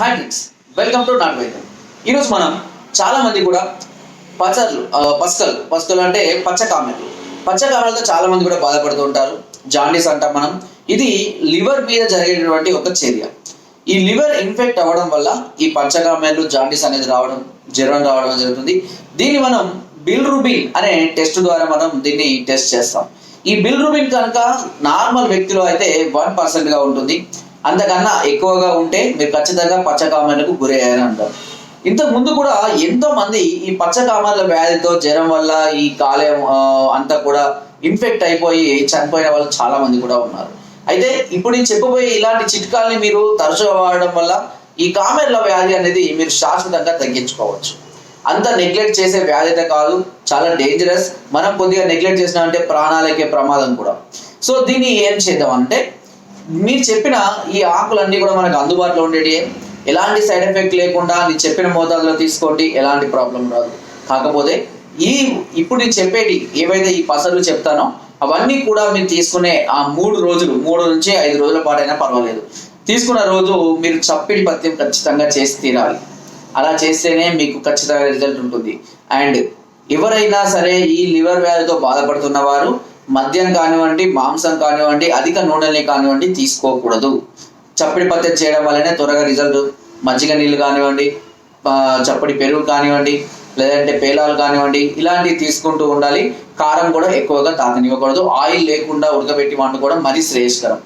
Hi friends welcome to నాట్ వైద్యం ఈరోజు మనం చాలా మంది కూడా పచ్చర్లు ఆ, పసకలు పసకలు అంటే పచ్చ కామెలు పచ్చ కామెలతో చాలా మంది కూడా బాధపడుతూ ఉంటారు. జాండీస్ అంటాం మనం. ఇది లివర్ మీద జరిగేటటువంటి ఒక చర్య. ఈ లివర్ ఇన్ఫెక్ట్ అవ్వడం వల్ల ఈ పచ్చ జాండీస్ అనేది రావడం జ్వరం రావడం జరుగుతుంది. దీన్ని మనం బిల్ రూబిన్ అనే టెస్ట్ ద్వారా మనం దీన్ని టెస్ట్ చేస్తాం. ఈ బిల్ రూబిన్ కనుక నార్మల్ వ్యక్తిలో అయితే వన్ పర్సెంట్గా ఉంటుంది. అంతకన్నా ఎక్కువగా ఉంటే మీరు ఖచ్చితంగా పచ్చకామలకు గురయ్యారని అంటారు. ఇంతకు ముందు కూడా ఎంతో మంది ఈ పచ్చకామర్ల వ్యాధితో జ్వరం వల్ల ఈ కాలేయం అంతా కూడా ఇన్ఫెక్ట్ అయిపోయి చనిపోయిన వాళ్ళు చాలా మంది కూడా ఉన్నారు. అయితే ఇప్పుడు నేను చెప్పబోయే ఇలాంటి చిట్కాల్ని మీరు తరచుగా వాడడం వల్ల ఈ కామెర్ల వ్యాధి అనేది మీరు శాశ్వతంగా తగ్గించుకోవచ్చు. అంత నెగ్లెక్ట్ చేసే వ్యాధిత కాదు చాలా డేంజరస్ మనం కొద్దిగా నెగ్లెక్ట్ చేసినామంటే ప్రాణాలకే ప్రమాదం కూడా. సో దీన్ని ఏం చేద్దాం అంటే మీరు చెప్పిన ఈ ఆకులన్నీ కూడా మనకు అందుబాటులో ఉండేవి ఎలాంటి సైడ్ ఎఫెక్ట్ లేకుండా నేను చెప్పిన మోతాదులో తీసుకోండి ఎలాంటి ప్రాబ్లం రాదు. కాకపోతే ఈ ఇప్పుడు నేను చెప్పేటి ఏవైతే ఈ పసలు చెప్తానో అవన్నీ కూడా మీరు తీసుకునే ఆ మూడు రోజులు మూడు నుంచి ఐదు రోజుల పాటైనా పర్వాలేదు. తీసుకున్న రోజు మీరు చప్పిడి పత్యం ఖచ్చితంగా చేసి తీరాలి. అలా చేస్తేనే మీకు ఖచ్చితంగా రిజల్ట్ ఉంటుంది. అండ్ ఎవరైనా సరే ఈ లివర్ వ్యాధితో బాధపడుతున్న వారు మద్యం కానివ్వండి మాంసం కానివ్వండి అధిక నూనెల్ని కానివ్వండి తీసుకోకూడదు. చప్పడి పత్యం చేయడం వల్లనే త్వరగా రిజల్ట్ మజ్జిగ నీళ్ళు కానివ్వండి చప్పడి పెరుగు కానివ్వండి లేదంటే పేలాలు కానివ్వండి ఇలాంటివి తీసుకుంటూ ఉండాలి. కారం కూడా ఎక్కువగా తాకనివ్వకూడదు ఆయిల్ లేకుండా ఉడకబెట్టి వండుకోవడం మరీ శ్రేయస్కరం.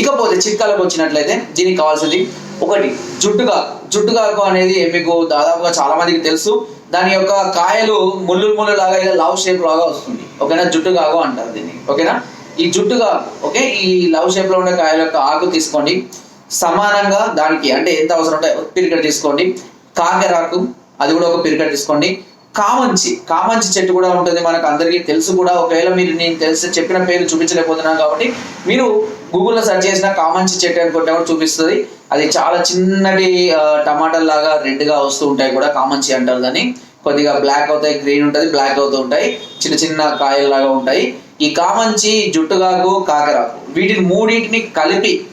ఇకపోతే చిట్కాలకు వచ్చినట్లయితే దీనికి కావాల్సింది ఒకటి జుట్టుగా జుట్టుగాకు అనేది మీకు దాదాపుగా చాలా మందికి తెలుసు. దాని యొక్క కాయలు ముళ్ళు ముళ్ళు లాగా ఇలా లవ్ షేప్ లాగా వస్తుంది. ఓకేనా? జుట్టుగాకు అంటారు దీన్ని. ఓకేనా? ఈ జుట్టుగా ఓకే? ఈ లవ్ షేప్లో ఉండే కాయల యొక్క ఆకు తీసుకోండి. సమానంగా దానికి అంటే ఎంత అవసరం ఉంటే పిరికట్ తీసుకోండి. కాకెరాకు అది కూడా ఒక పిరికట్ తీసుకోండి. కామంచి కామంచి చెట్టు కూడా ఉంటుంది మనకు అందరికీ తెలుసు కూడా. ఒకవేళ మీరు నేను తెలిసి చెప్పిన పేరు చూపించలేకపోతున్నాను కాబట్టి మీరు గూగుల్లో సెర్చ్ చేసిన కామంచి చెట్టు అనుకుంటే కూడా చూపిస్తుంది. అది చాలా చిన్నటి ఆ, టమాటాల లాగా రెడ్గా వస్తూ ఉంటాయి కూడా కామంచి అంటారు దాన్ని. కొద్దిగా బ్లాక్ అవుతాయి గ్రీన్ ఉంటుంది బ్లాక్ అవుతూ ఉంటాయి. చిన్న చిన్న కాయలు లాగా ఉంటాయి. ఈ కామంచి జుట్టుగాకు కాకరాకు వీటిని మూడింటిని కలిపి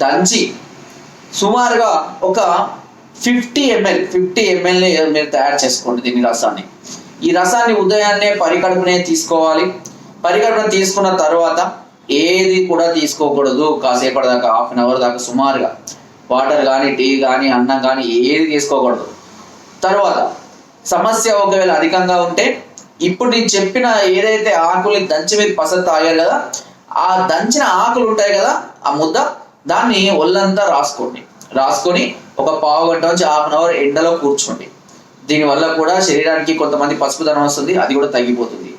దంచి సుమారుగా ఒక ఫిఫ్టీ ఎంఎల్ ఫిఫ్టీ ఎంఎల్ని మీరు తయారు చేసుకోండి దీని రసాన్ని. ఈ రసాన్ని ఉదయాన్నే పరికడుపునే తీసుకోవాలి. పరికడుపున తీసుకున్న తర్వాత ఏది కూడా తీసుకోకూడదు. కాసేపటి దాకా హాఫ్ అన్ అవర్ దాకా సుమారుగా. వాటర్ కానీ టీ కానీ అన్నం కానీ ఏది తీసుకోకూడదు. తర్వాత సమస్య ఒకవేళ అధికంగా ఉంటే ఇప్పుడు నేను చెప్పిన ఏదైతే ఆకుల్ని దంచి మీరు పసరు తాగారు కదా ఆ దంచిన ఆకులు ఉంటాయి కదా ఆ ముద్ద దాన్ని ఒళ్ళంతా రాసుకోండి. రాసుకొని ఒక పావు గంట నుంచి హాఫ్ అన్ అవర్ ఎండలో కూర్చోండి. దీనివల్ల కూడా శరీరానికి కొంతమంది పసుపుదనం వస్తుంది అది కూడా తగ్గిపోతుంది.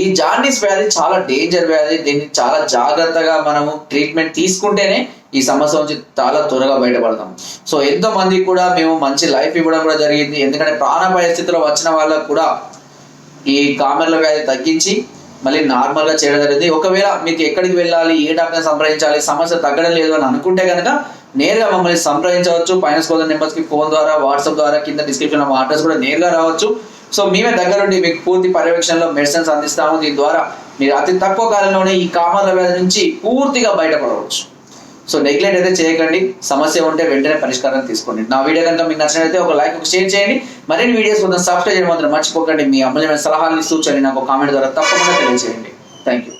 ఈ జాండీస్ వ్యాధి చాలా డేంజర్ వ్యాధి. దీన్ని చాలా జాగ్రత్తగా మనము ట్రీట్మెంట్ తీసుకుంటేనే ఈ సమస్య నుంచి చాలా త్వరగా బయటపడతాం. సో ఎంతో మంది కూడా మేము మంచి లైఫ్ ఇవ్వడం కూడా జరిగింది. ఎందుకంటే ప్రాణాపాయ స్థితిలో వచ్చిన వాళ్ళకు కూడా ఈ కామెర్ల వ్యాధి తగ్గించి మళ్ళీ నార్మల్గా చేయడం జరిగింది. ఒకవేళ మీకు ఎక్కడికి వెళ్ళాలి ఏ డాక్టర్ సంప్రదించాలి సమస్య తగ్గడం లేదు అని అనుకుంటే కనుక నేరుగా మమ్మల్ని సంప్రదించవచ్చు. ఫైనాన్స్ కోసం నెంబర్స్కి ఫోన్ ద్వారా వాట్సాప్ ద్వారా కింద డిస్క్రిప్షన్లో మా అడ్రస్ కూడా నేరుగా రావచ్చు. సో మేమే దగ్గరుండి మీకు పూర్తి పర్యవేక్షణలో మెడిసిన్స్ అందిస్తాము. దీని ద్వారా మీరు అతి తక్కువ కాలంలోనే ఈ కామర్ల వ్యాధి నుంచి పూర్తిగా బయటపడవచ్చు. సో నెగ్లెక్ట్ అయితే చేయకండి. సమస్య ఉంటే వెంటనే పరిష్కారం తీసుకోండి. నా వీడియో కనుక మీకు నచ్చినట్లయితే ఒక లైక్ ఒక షేర్ చేయండి. మరిన్ని వీడియోస్ కొంత సబ్స్క్రైబ్ చేయడం మాత్రం మర్చిపోకండి. మీ అమూల్యమైన సలహాలు సూచనలు నాకు కామెంట్ ద్వారా తప్పకుండా తెలియజేయండి. Thank you